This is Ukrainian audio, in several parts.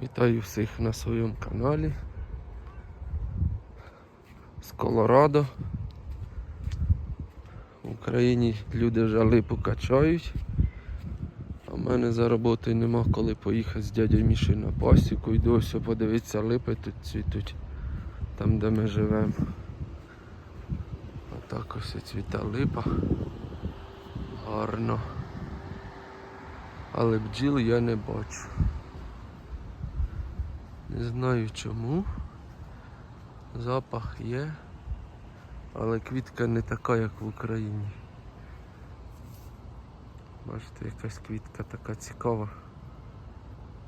Вітаю всіх на своєму каналі з Колорадо. В Україні люди вже липу качають, а в мене за роботою нема коли поїхати з дядю Міші на пасіку. Йду ось подивитися липи тут цвітуть, там де ми живемо. Отак ось цвіта липа. Гарно. Але бджіл я не бачу. Не знаю чому. Запах є, але квітка не така, як в Україні. Бачите, якась квітка така цікава.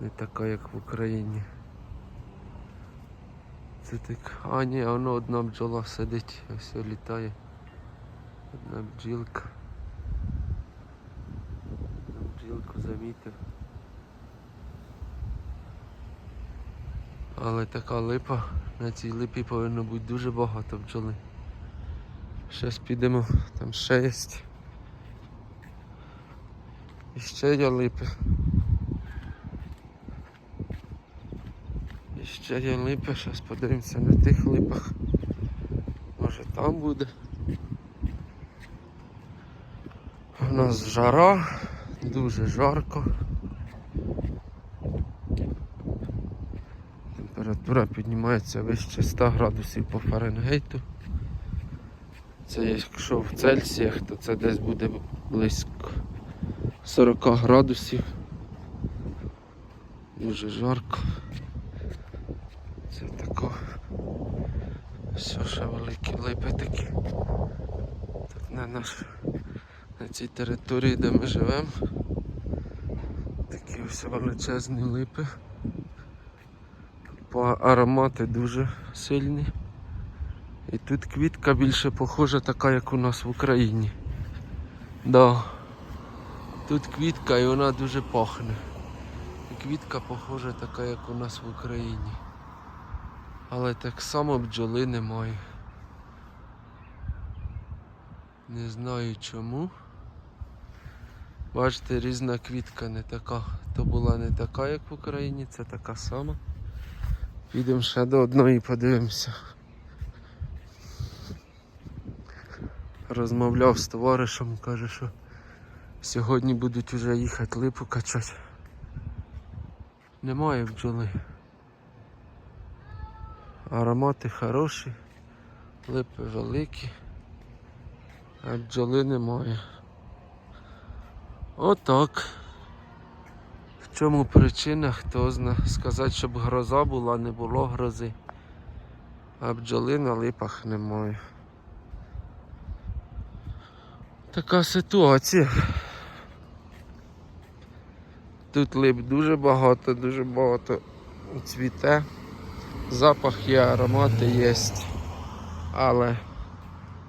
Не така, як в Україні. Це так. А, ні, воно одна бджола сидить, ось літає. Одна бджілка. Одну Бджілку замітив. Але така липа, на цій липі повинно бути дуже багато бджоли. Щас підемо, там ще є. І ще є липи. І ще є липи, зараз подивимося на тих липах. Може там буде. У нас жара, дуже жарко. Температура піднімається вище 100 градусів по Фаренгейту. Це якщо в Цельсіях, то це десь буде близько 40 градусів. Дуже жарко. Це тако. Все ще великі липи такі. Так на наш на цій території, де ми живемо. Такі ось величезні липи. Аромати дуже сильні. І тут квітка більше похожа така, як у нас в Україні. Да. Тут квітка і вона дуже пахне. І квітка похожа така, як у нас в Україні. Але так само бджоли немає. Не знаю чому. Бачите, різна квітка не така. То була не така, як в Україні, це така сама. Підемо ще до одної подивимося. Розмовляв з товаришем, каже, що сьогодні будуть вже їхати липу качати. Немає бджоли. Аромати хороші, липи великі, а бджоли немає. Отак. В чому причина, хто зна. Сказати, щоб гроза була, не було грози. А бджоли на липах немає. Така ситуація. Тут лип дуже багато, дуже багато цвіте. Запах є, аромати є. Але,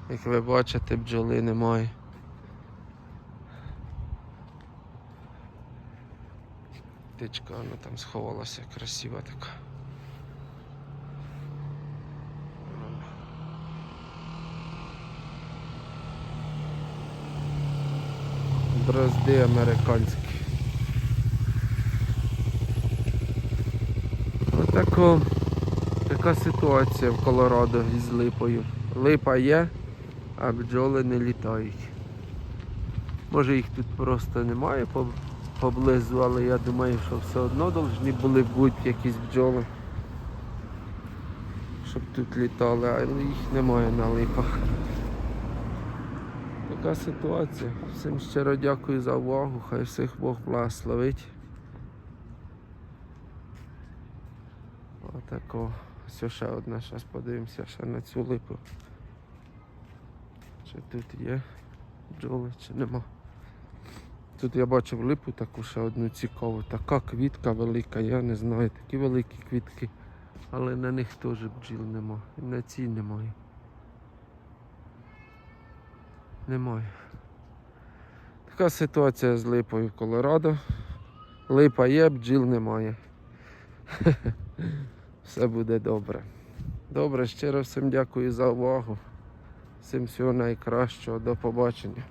як ви бачите, бджоли немає. Птичка, вона там сховалася, красива така. Дрозди американські. Отако, така ситуація в Колорадо із липою. Липа є, а бджоли не літають. Може їх тут просто немає поблизу, але я думаю, що все одно повинні були бути якісь бджоли. Щоб тут літали, але їх немає на липах. Така ситуація. Всім щиро дякую за увагу. Хай всіх Бог благословить. Отако. Ось ще одна, зараз подивимося ще на цю липу. Чи тут є бджоли, чи нема. Тут я бачив липу таку ще одну цікаву. Така квітка велика, я не знаю, такі великі квітки. Але на них теж бджіл нема. І на цій немає. Немає. Така ситуація з липою в Колорадо. Липа є, бджіл немає. Все буде добре. Добре, щиро всім дякую за увагу. Всім всього найкращого. До побачення.